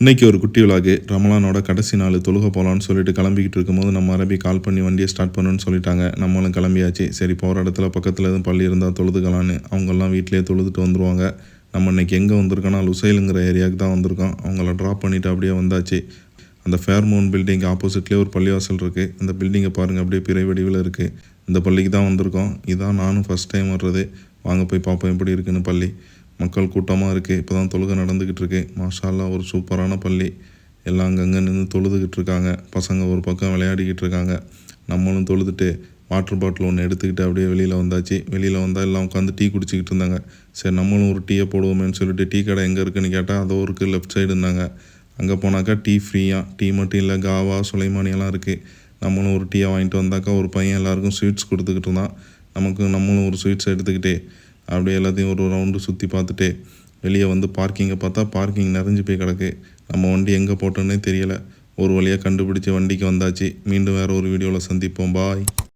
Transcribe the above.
இன்னைக்கு ஒரு குட்டி விழாக்கு ரமலானோட கடைசி நாள் தொழுக போகலான்னு சொல்லிட்டு கிளம்பிக்கிட்டு இருக்கும்போது நம்ம அரபி கால் பண்ணி வண்டியை ஸ்டார்ட் பண்ணணும்னு சொல்லிட்டாங்க. நம்மளும் கிளம்பியாச்சு. சரி போகிற இடத்துல பக்கத்தில் எதுவும் பள்ளி இருந்தால் தொழுதுக்கலான்னு அவங்கெல்லாம் வீட்டிலே தொழுதுட்டு வந்துருவாங்க. நம்ம இன்னைக்கு எங்கே வந்திருக்கோன்னா லுசைலுங்கிற ஏரியாவுக்கு தான் வந்திருக்கோம். அவங்கள ட்ராப் பண்ணிவிட்டு அப்படியே வந்தாச்சு. அந்த ஃபேர்மோன் பில்டிங் ஆப்போசிட்லேயே ஒரு பள்ளிவாசல் இருக்குது அந்த பில்டிங்கை பாருங்கள் அப்படியே பிறை வடிவில் இருக்குது இந்த பள்ளிக்கு தான் வந்திருக்கோம். இதான் நானும் ஃபஸ்ட் டைம் வர்றது. வாங்க போய் பார்ப்போம் எப்படி இருக்குன்னு பள்ளி. மக்கள் கூட்டமாக இருக்குது இப்போ தான் தொழுகை நடந்துக்கிட்டு இருக்கு. மாஷா ஒரு சூப்பரான பள்ளி. எல்லாம் அங்கங்கே நின்று தொழுதுகிட்டு இருக்காங்க. பசங்க ஒரு பக்கம் விளையாடிக்கிட்டு இருக்காங்க. நம்மளும் தொழுதுட்டு வாட்டர் பாட்டில் ஒன்று எடுத்துக்கிட்டு அப்படியே வெளியில் வந்தாச்சு. வெளியில் வந்தால் எல்லாம் உட்காந்து டீ குடிச்சிக்கிட்டு இருந்தாங்க. சரி நம்மளும் ஒரு டீயை போடுவோமேன்னு சொல்லிட்டு டீ கடை எங்கே இருக்குன்னு கேட்டால் அதோ இருக்குது லெஃப்ட் சைடு இருந்தாங்க. அங்கே போனாக்கா டீ ஃப்ரீயாக டீ மட்டும் இல்லை காவா சுலைமானியெல்லாம் இருக்குது நம்மளும் ஒரு டீயை வாங்கிட்டு வந்தாக்கா ஒரு பையன் எல்லாருக்கும் ஸ்வீட்ஸ் கொடுத்துக்கிட்டு இருந்தான். நமக்கு நம்மளும் ஒரு ஸ்வீட்ஸ் எடுத்துக்கிட்டே அப்படியே எல்லாத்தையும் ஒரு ரவுண்டு சுற்றி பார்த்துட்டு வெளியே வந்து பார்க்கிங்கை பார்த்தா பார்க்கிங் நிறைஞ்சு போய் கிடக்கு. நம்ம வண்டி எங்கே போட்டோன்னே தெரியலை. ஒரு வழியாக கண்டுபிடிச்சி வண்டிக்கு வந்தாச்சு. மீண்டும் வேறு ஒரு வீடியோவில் சந்திப்போம். பாய்